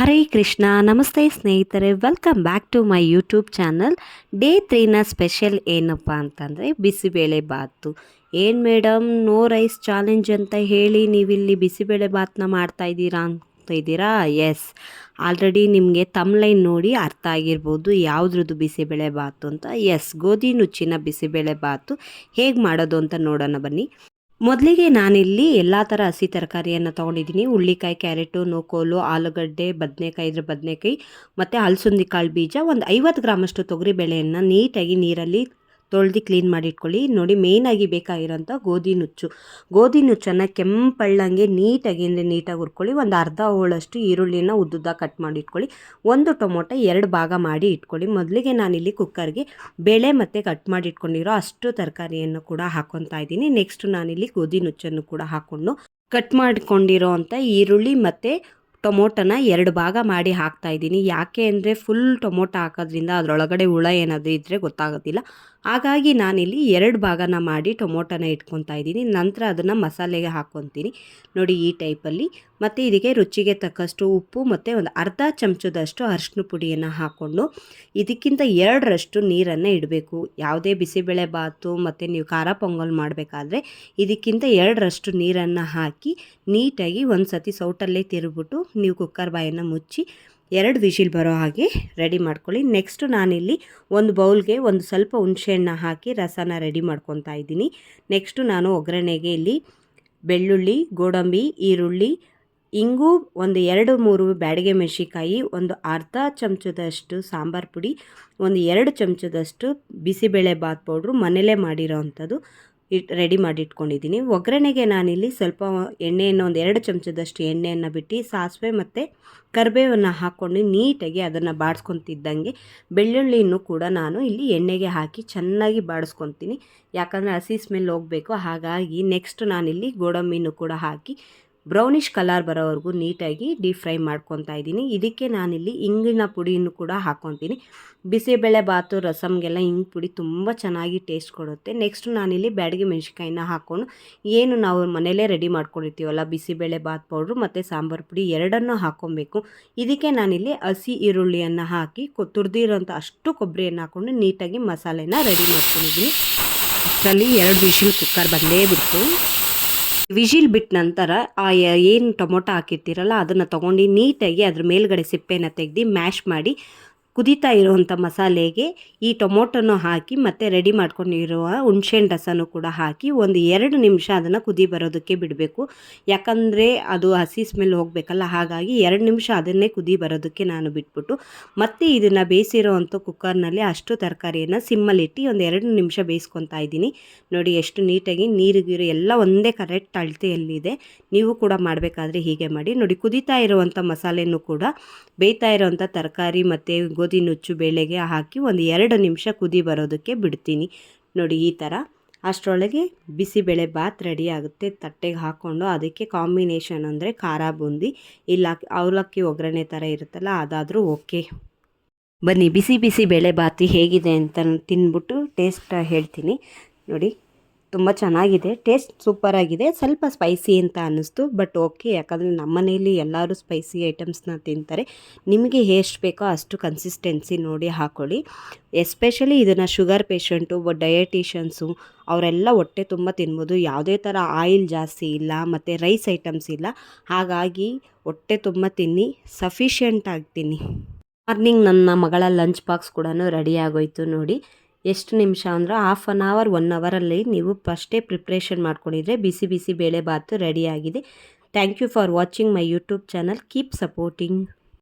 ಹರೇ ಕೃಷ್ಣ, ನಮಸ್ತೆ ಸ್ನೇಹಿತರೆ. Welcome back to my YouTube channel day ತ್ರೀನ special ಏನಪ್ಪ ಅಂತಂದರೆ ಬಿಸಿಬೇಳೆ ಬಾತು. ಏನು ಮೇಡಮ್ ನೋ ರೈಸ್ ಚಾಲೆಂಜ್ ಅಂತ ಹೇಳಿ ನೀವಿಲ್ಲಿ ಬಿಸಿಬೇಳೆ ಬಾತನ್ನ ಮಾಡ್ತಾ ಇದ್ದೀರಾ ಅಂತ ಇದ್ದೀರಾ? ಎಸ್ ಆಲ್ರೆಡಿ ನಿಮಗೆ ತಮ್ಲೈನ್ ನೋಡಿ ಅರ್ಥ ಆಗಿರ್ಬೋದು ಯಾವುದ್ರದ್ದು ಬಿಸಿಬೇಳೆ ಬಾತು ಅಂತ. ಎಸ್ ಗೋಧಿ ನುಚ್ಚಿನ ಬಿಸಿಬೇಳೆ ಬಾತು. ಹೇಗೆ ಮಾಡೋದು ಅಂತ ನೋಡೋಣ ಬನ್ನಿ. ಮೊದಲಿಗೆ ನಾನಿಲ್ಲಿ ಎಲ್ಲ ಥರ ಹಸಿ ತರಕಾರಿಯನ್ನು ತೊಗೊಂಡಿದ್ದೀನಿ. ಹುಳ್ಳಿಕಾಯಿ ಕ್ಯಾರೆಟು ನೋಕೋಲು ಆಲೂಗಡ್ಡೆ, ಬದನೆಕಾಯಿ ಇದ್ರ ಬದನೆಕಾಯಿ, ಮತ್ತು ಹಲಸುಂದಿ ಕಾಳು ಬೀಜ ಒಂದು ಐವತ್ತು ಗ್ರಾಮಷ್ಟು ತೊಗರಿ ಬೇಳೆಯನ್ನು ನೀಟಾಗಿ ನೀರಲ್ಲಿ ತೊಳ್ದು ಕ್ಲೀನ್ ಮಾಡಿ ಇಟ್ಕೊಳ್ಳಿ. ನೋಡಿ ಮೇಯ್ನಾಗಿ ಬೇಕಾಗಿರೋಂಥ ಗೋಧಿ ನುಚ್ಚು. ಗೋಧಿ ನುಚ್ಚನ್ನು ಕೆಂಪಳ್ಳಂಗೆ ನೀಟಾಗಿ ಅಂದರೆ ನೀಟಾಗಿ ಹುರ್ಕೊಳ್ಳಿ. ಒಂದು ಅರ್ಧ ಹೋಳಷ್ಟು ಈರುಳ್ಳಿನ ಉದ್ದುದ್ದ ಕಟ್ ಮಾಡಿ ಇಟ್ಕೊಳ್ಳಿ. ಒಂದು ಟೊಮೊಟೊ ಎರಡು ಭಾಗ ಮಾಡಿ ಇಟ್ಕೊಳ್ಳಿ. ಮೊದಲಿಗೆ ನಾನಿಲ್ಲಿ ಕುಕ್ಕರ್ಗೆ ಬೇಳೆ ಮತ್ತು ಕಟ್ ಮಾಡಿ ಇಟ್ಕೊಂಡಿರೋ ಅಷ್ಟು ತರಕಾರಿಯನ್ನು ಕೂಡ ಹಾಕ್ಕೊತಾ ಇದ್ದೀನಿ. ನೆಕ್ಸ್ಟ್ ನಾನಿಲ್ಲಿ ಗೋಧಿ ನುಚ್ಚನ್ನು ಕೂಡ ಹಾಕ್ಕೊಂಡು ಕಟ್ ಮಾಡ್ಕೊಂಡಿರೋ ಅಂಥ ಈರುಳ್ಳಿ ಮತ್ತು ಟೊಮೊಟೊನ ಎರಡು ಭಾಗ ಮಾಡಿ ಹಾಕ್ತಾ ಇದ್ದೀನಿ. ಯಾಕೆ ಅಂದರೆ ಫುಲ್ ಟೊಮೊಟೊ ಹಾಕೋದ್ರಿಂದ ಅದರೊಳಗಡೆ ಹುಳ ಏನಾದರೂ ಇದ್ದರೆ ಗೊತ್ತಾಗೋದಿಲ್ಲ. ಹಾಗಾಗಿ ನಾನಿಲ್ಲಿ ಎರಡು ಭಾಗನ ಮಾಡಿ ಟೊಮೊಟೊನ ಇಟ್ಕೊತಾ ಇದ್ದೀನಿ. ನಂತರ ಅದನ್ನು ಮಸಾಲೆಗೆ ಹಾಕ್ಕೊತೀನಿ ನೋಡಿ ಈ ಟೈಪಲ್ಲಿ. ಮತ್ತು ಇದಕ್ಕೆ ರುಚಿಗೆ ತಕ್ಕಷ್ಟು ಉಪ್ಪು ಮತ್ತು ಒಂದು ಅರ್ಧ ಚಮಚದಷ್ಟು ಅರಿಶಿನ ಪುಡಿಯನ್ನು ಹಾಕ್ಕೊಂಡು ಇದಕ್ಕಿಂತ ಎರಡರಷ್ಟು ನೀರನ್ನು ಇಡಬೇಕು. ಯಾವುದೇ ಬಿಸಿಬೇಳೆ ಬಾತು ಮತ್ತು ನೀವು ಖಾರ ಪೊಂಗಲ್ ಮಾಡಬೇಕಾದ್ರೆ ಇದಕ್ಕಿಂತ ಎರಡರಷ್ಟು ನೀರನ್ನು ಹಾಕಿ ನೀಟಾಗಿ ಒಂದು ಸತಿ ಸೌಟಲ್ಲೇ ತಿರುಗಿಬಿಟ್ಟು ನೀವು ಕುಕ್ಕರ್ ಬಾಯನ್ನು ಮುಚ್ಚಿ ಎರಡು ವಿಶಿಲ್ ಬರೋ ಹಾಗೆ ರೆಡಿ ಮಾಡ್ಕೊಳ್ಳಿ. ನೆಕ್ಸ್ಟು ನಾನಿಲ್ಲಿ ಒಂದು ಬೌಲ್ಗೆ ಒಂದು ಸ್ವಲ್ಪ ಹುಣಸೆಹಣ್ಣ ಹಾಕಿ ರಸನ ರೆಡಿ ಮಾಡ್ಕೊತಾ ಇದ್ದೀನಿ. ನೆಕ್ಸ್ಟು ನಾನು ಒಗ್ಗರಣೆಗೆ ಇಲ್ಲಿ ಬೆಳ್ಳುಳ್ಳಿ, ಗೋಡಂಬಿ, ಈರುಳ್ಳಿ, ಇಂಗು ಒಂದು ಎರಡು ಮೂರು ಬ್ಯಾಡಿಗೆ ಮೆಣಸಿಕಾಯಿ ಒಂದು ಅರ್ಧ ಚಮಚದಷ್ಟು ಸಾಂಬಾರು ಪುಡಿ, ಒಂದು ಎರಡು ಚಮಚದಷ್ಟು ಬಿಸಿಬೇಳೆ ಬಾತ್ ಪೌಡ್ರು ಮನೇಲೇ ಮಾಡಿರೋ ಅಂಥದ್ದು ಇಟ್, ರೆಡಿ ಮಾಡಿ ಇಟ್ಕೊಂಡಿದ್ದೀನಿ ಒಗ್ಗರಣೆಗೆ ನಾನಿಲ್ಲಿ ಸ್ವಲ್ಪ ಎಣ್ಣೆಯನ್ನು ಒಂದು ಎರಡು ಚಮಚದಷ್ಟು ಎಣ್ಣೆಯನ್ನು ಬಿಟ್ಟು, ಸಾಸಿವೆ ಮತ್ತು ಕರಿಬೇವನ್ನು ಹಾಕ್ಕೊಂಡು ನೀಟಾಗಿ ಅದನ್ನು ಬಾಡಿಸ್ಕೊತಿದ್ದಂಗೆ ಬೆಳ್ಳುಳ್ಳಿಯನ್ನು ಕೂಡ ನಾನು ಇಲ್ಲಿ ಎಣ್ಣೆಗೆ ಹಾಕಿ ಚೆನ್ನಾಗಿ ಬಾಡಿಸ್ಕೊತೀನಿ. ಯಾಕಂದರೆ ಹಸಿ ಸ್ಮೆಲ್ ಹೋಗಬೇಕು. ಹಾಗಾಗಿ ನೆಕ್ಸ್ಟ್ ನಾನಿಲ್ಲಿ ಗೋಡಂಬಿನೂ ಕೂಡ ಹಾಕಿ ಬ್ರೌನಿಷ್ ಕಲರ್ ಬರೋವರೆಗೂ ನೀಟಾಗಿ ಡೀಪ್ ಫ್ರೈ ಮಾಡ್ಕೊತಾ ಇದ್ದೀನಿ. ಇದಕ್ಕೆ ನಾನಿಲ್ಲಿ ಇಂಗಿನ ಪುಡಿಯನ್ನು ಕೂಡ ಹಾಕ್ಕೊತೀನಿ ಬಿಸಿಬೇಳೆ ಬಾತು, ರಸಮ್ಗೆಲ್ಲ ಹಿಂಗೆ ಪುಡಿ ತುಂಬ ಚೆನ್ನಾಗಿ ಟೇಸ್ಟ್ ಕೊಡುತ್ತೆ. ನೆಕ್ಸ್ಟ್ ನಾನಿಲ್ಲಿ ಬ್ಯಾಡಿಗೆ ಮೆಣಸಿಕಾಯಿನ ಹಾಕ್ಕೊಂಡು ಏನು ನಾವು ಮನೇಲೇ ರೆಡಿ ಮಾಡ್ಕೊಂಡಿರ್ತೀವಲ್ಲ, ಬಿಸಿಬೇಳೆ ಬಾತ್ ಪೌಡ್ರು ಮತ್ತು ಸಾಂಬಾರು ಪುಡಿ ಎರಡನ್ನೂ ಹಾಕ್ಕೊಬೇಕು ಇದಕ್ಕೆ ನಾನಿಲ್ಲಿ ಹಸಿ ಈರುಳ್ಳಿಯನ್ನು ಹಾಕಿ ತುರಿದಿರೋಂಥ ಅಷ್ಟು ಕೊಬ್ಬರಿಯನ್ನು ಹಾಕ್ಕೊಂಡು ನೀಟಾಗಿ ಮಸಾಲೆನ ರೆಡಿ ಮಾಡ್ಕೊಂಡಿದ್ದೀನಿ. ಅಷ್ಟರಲ್ಲಿ ಎರಡು ವಿಷಲ್ ಕುಕ್ಕರ್ ಬಂದೇ ಬಿಟ್ಟು ವಿಜಿಲ್ ಬಿಟ್ಟ ನಂತರ ಆ ಏನು ಟೊಮೊಟೊ ಹಾಕಿರ್ತೀರಲ್ಲ, ಅದನ್ನು ತೊಗೊಂಡು ನೀಟಾಗಿ ಅದ್ರ ಮೇಲ್ಗಡೆ ಸಿಪ್ಪೆನ ತೆಗೆದು ಮ್ಯಾಶ್ ಮಾಡಿ ಕುದೀತಾ ಇರುವಂಥ ಮಸಾಲೆಗೆ ಈ ಟೊಮೊಟೊನೂ ಹಾಕಿ ಮತ್ತು ರೆಡಿ ಮಾಡ್ಕೊಂಡಿರುವ ಹುಣ್ಸೆಹಣ್ಣು ರಸನೂ ಕೂಡ ಹಾಕಿ ಒಂದು ಎರಡು ನಿಮಿಷ ಅದನ್ನು ಕುದಿ ಬರೋದಕ್ಕೆ ಬಿಡಬೇಕು. ಯಾಕಂದರೆ ಅದು ಹಸಿ ಸ್ಮೆಲ್ ಹೋಗಬೇಕಲ್ಲ, ಹಾಗಾಗಿ ಎರಡು ನಿಮಿಷ ಅದನ್ನೇ ಕುದಿ ಬರೋದಕ್ಕೆ ನಾನು ಬಿಟ್ಬಿಟ್ಟು ಮತ್ತೆ ಇದನ್ನು ಬೇಯಿಸಿರೋವಂಥ ಕುಕ್ಕರ್ನಲ್ಲಿ ಅಷ್ಟು ತರಕಾರಿಯನ್ನು ಸಿಮ್ಮಲ್ಲಿಟ್ಟು ಒಂದು ಎರಡು ನಿಮಿಷ ಬೇಯಿಸ್ಕೊತಾ ಇದ್ದೀನಿ. ನೋಡಿ ಎಷ್ಟು ನೀಟಾಗಿ ನೀರು ಎಲ್ಲ ಒಂದೇ ಕರೆಕ್ಟ್ ಅಳತೆಯಲ್ಲಿದೆ. ನೀವು ಕೂಡ ಮಾಡಬೇಕಾದ್ರೆ ಹೀಗೆ ಮಾಡಿ. ನೋಡಿ ಕುದೀತಾ ಇರುವಂಥ ಮಸಾಲೆನೂ ಕೂಡ ಬೇಯ್ತಾ ಇರೋವಂಥ ತರಕಾರಿ ಮತ್ತು ಗೋಧಿ ನುಚ್ಚು ಬೇಳೆಗೆ ಹಾಕಿ ಒಂದು ಎರಡು ನಿಮಿಷ ಕುದಿ ಬರೋದಕ್ಕೆ ಬಿಡ್ತೀನಿ. ನೋಡಿ ಈ ಥರ. ಅಷ್ಟರೊಳಗೆ ಬಿಸಿಬೇಳೆ ಬಾತ್ ರೆಡಿ ಆಗುತ್ತೆ. ತಟ್ಟೆಗೆ ಹಾಕ್ಕೊಂಡು ಅದಕ್ಕೆ ಕಾಂಬಿನೇಷನ್ ಅಂದರೆ ಖಾರ ಬೂಂದಿ, ಇಲ್ಲ ಅವಲಕ್ಕಿ ಒಗ್ಗರಣೆ ಥರ ಇರುತ್ತಲ್ಲ, ಅದಾದರೂ ಓಕೆ. ಬನ್ನಿ, ಬಿಸಿ ಬಿಸಿ ಬೇಳೆ ಬಾತಿ ಹೇಗಿದೆ ಅಂತ ತಿಂದ್ಬಿಟ್ಟು ಟೇಸ್ಟ್ ಹೇಳ್ತೀನಿ. ನೋಡಿ ತುಂಬ ಚೆನ್ನಾಗಿದೆ. ಟೇಸ್ಟ್ ಸೂಪರಾಗಿದೆ ಸ್ವಲ್ಪ ಸ್ಪೈಸಿ ಅಂತ ಅನ್ನಿಸ್ತು ಬಟ್ ಓಕೆ ಯಾಕಂದರೆ ನಮ್ಮ ಮನೆಯಲ್ಲಿ ಎಲ್ಲರೂ ಸ್ಪೈಸಿ ಐಟಮ್ಸ್ನ ತಿಂತಾರೆ. ನಿಮಗೆ ಎಷ್ಟು ಬೇಕೋ ಅಷ್ಟು ಕನ್ಸಿಸ್ಟೆನ್ಸಿ ನೋಡಿ ಹಾಕ್ಕೊಳ್ಳಿ ಎಸ್ಪೆಷಲಿ ಇದನ್ನು ಶುಗರ್ ಪೇಷಂಟು ಡಯಟಿಷನ್ಸು ಅವರೆಲ್ಲ ಹೊಟ್ಟೆ ತುಂಬ ತಿನ್ಬೋದು. ಯಾವುದೇ ಥರ ಆಯಿಲ್ ಜಾಸ್ತಿ ಇಲ್ಲ, ಮತ್ತು ರೈಸ್ ಐಟಮ್ಸ್ ಇಲ್ಲ. ಹಾಗಾಗಿ ಹೊಟ್ಟೆ ತುಂಬ ತಿನ್ನಿ ಸಫಿಷಿಯೆಂಟ್ ತಿನ್ನಿ. ಮಾರ್ನಿಂಗ್ ನನ್ನ ಮಗಳ ಲಂಚ್ ಬಾಕ್ಸ್ ಕೂಡ ರೆಡಿ ಆಗೋಯ್ತು ನೋಡಿ. ಎಷ್ಟು ನಿಮಿಷ ಅಂದ್ರೆ ಹಾಫ್ ಆನ್ ಅವರ್ ಒನ್ ಅವರಲ್ಲಿ ನೀವು ಫಸ್ಟೇ ಪ್ರಿಪ್ರೇಷನ್ ಮಾಡ್ಕೊಂಡಿದ್ರೆ ಬಿಸಿ ಬಿಸಿ ಬೇಳೆ ಬಾತು ರೆಡಿಯಾಗಿದೆ thank you for watching my YouTube channel keep supporting